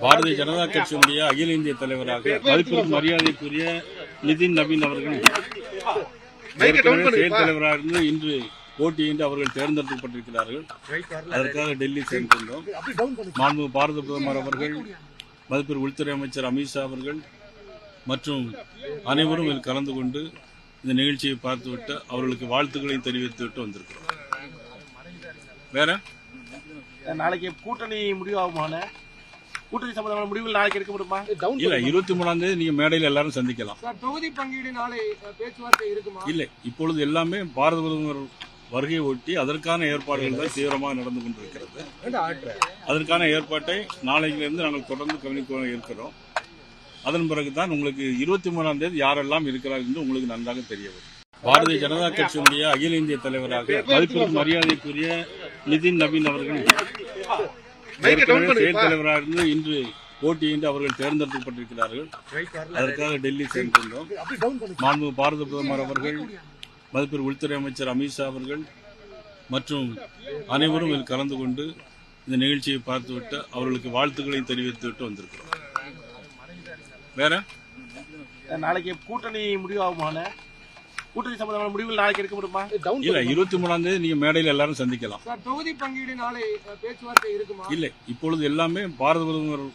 பாரதிய ஜனதா கட்சியினுடைய அகில இந்திய தலைவராக மதிப்பிற்கு மரியாதைக்குரிய நிதின் நவீன் அவர்கள் ஏற்கனவே செயல் தலைவராக இருந்து இன்று போட்டியின்றி அவர்கள் தேர்ந்தெடுக்கப்பட்டிருக்கிறார்கள். அதற்காக டெல்லி சென்றிருந்தோம். மாண்பு பாரத பிரதமர் அவர்கள் மதிப்பிற்கு உள்துறை அமைச்சர் அமித்ஷா அவர்கள் மற்றும் அனைவரும் இதில் கலந்து கொண்டு இந்த நிகழ்ச்சியை பார்த்துவிட்டு அவர்களுக்கு வாழ்த்துக்களையும் தெரிவித்துவிட்டு வந்திருக்கிறோம். வேற? நாளைக்கு கூட்டணி முடிவாகுமான கூட்டணி சம்பந்தமான முடிவுகள் நாளைக்கு எடுக்கப்படுமா இல்ல இருபத்தி மூணாம் தேதி நீங்க மேடையில் எல்லாரும் சந்திக்கலாம். சார் தொகுதி பங்கீடு நாளை பேச்சுவார்த்தை இருக்குமா? இல்லை இப்பொழுது எல்லாமே பாரத பிரதமர் வருகையை ஒட்டி அதற்கான ஏற்பாடுகள் தான் தீவிரமாக நடந்து கொண்டிருக்கிறது. அதற்கான ஏற்பாட்டை நாளையிலிருந்து நாங்கள் தொடர்ந்து கவனிக்க இருக்கிறோம். அதன் பிறகுதான் உங்களுக்கு இருபத்தி மூணாம் தேதி யாரெல்லாம் இருக்கிறார்கள் என்று உங்களுக்கு நன்றாக தெரிய வரும். பாரதிய ஜனதா கட்சியினுடைய அகில இந்திய தலைவராக மதிப்பிற்கு மரியாதைக்குரிய நிதின் நவீன் அவர்கள் செயல் தலைவராக இருந்து இன்று போட்டியின்றி அவர்கள் தேர்ந்தெடுக்கப்பட்டிருக்கிறார்கள். அதற்காக டெல்லி சென்றிருந்தோம் மாண்பு பாரத பிரதமர் அவர்கள் மதிப்பிற்கு உள்துறை அமைச்சர் அமித்ஷா அவர்கள் மற்றும் அனைவரும் இதில் கலந்து கொண்டு இந்த நிகழ்ச்சியை பார்த்துவிட்டு அவர்களுக்கு வாழ்த்துக்களையும் தெரிவித்துவிட்டு வந்திருக்கிறோம். வேற? நாளைக்கு கூட்டணி முடிவாகுமான கூட்டணி சம்பந்தமான முடிவுகள் நாளைக்கு எடுக்கப்படுமா இல்ல இருபத்தி மூணாம் தேதி நீங்க மேடையில் எல்லாரும் சந்திக்கலாம் சார் தொகுதி பங்கீடு நாளை பேச்சுவார்த்தை இருக்குமா இல்லை இப்பொழுது எல்லாமே பாரத பிரதமர்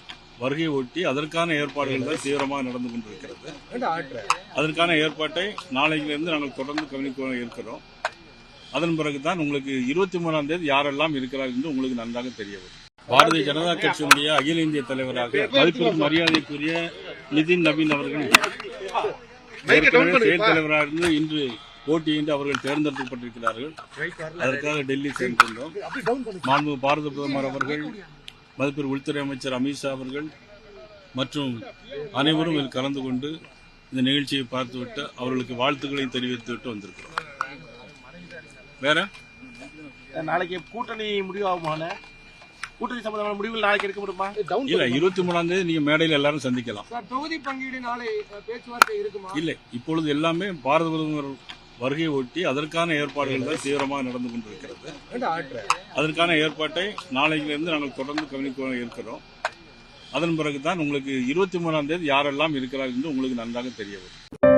வருகையை ஒட்டி அதற்கான ஏற்பாடுகள் தான் தீவிரமாக நடந்து கொண்டிருக்கிறது அதற்கான ஏற்பாட்டை நாளையிலிருந்து நாங்கள் தொடர்ந்து கவனிக்க இருக்கிறோம் அதன் பிறகுதான் உங்களுக்கு இருபத்தி மூணாம் தேதி யாரெல்லாம் இருக்கிறார்கள் என்று உங்களுக்கு நன்றாக தெரிய வரும் பாரதிய ஜனதா கட்சியினுடைய அகில இந்திய தலைவராக மதிப்பிற்கு மரியாதைக்குரிய நிதின் நவீன் அவர்கள் செயல் தலைவராக இருந்து இன்று போட்டியின்றி அவர்கள் தேர்ந்தெடுக்கப்பட்டிருக்கிறார்கள். அதற்காக டெல்லி சென்றிருந்தோம். மாண்பு பாரத பிரதமர் அவர்கள் மதிப்பிற்கு உள்துறை அமைச்சர் அமித்ஷா அவர்கள் மற்றும் அனைவரும் இதில் கலந்து கொண்டு இந்த நிகழ்ச்சியை பார்த்துவிட்டு அவர்களுக்கு வாழ்த்துக்களையும் தெரிவித்துவிட்டு வந்திருக்கிறோம். வேற? நாளைக்கு கூட்டணி முடிவாகுமான கூட்டணி சம்பந்தமான முடிவுகள் நாளைக்கு எடுக்கப்படுமா இல்ல இருபத்தி மூணாம் தேதி நீங்க மேடையில் எல்லாரும் சந்திக்கலாம். சார் தொகுதி பங்கீடு நாளை பேச்சுவார்த்தை இருக்குமா? இல்லை இப்பொழுது எல்லாமே பாரத பிரதமர் வருகையை ஒட்டி அதற்கான ஏற்பாடுகள் தான் தீவிரமாக நடந்து கொண்டிருக்கிறது. அதற்கான ஏற்பாட்டை நாளையிலிருந்து நாங்கள் தொடர்ந்து கவனிக்க இருக்கிறோம். அதன் பிறகுதான் உங்களுக்கு இருபத்தி மூணாம் தேதி யாரெல்லாம் இருக்கிறார்கள் என்று உங்களுக்கு நன்றாக தெரிய வரும்.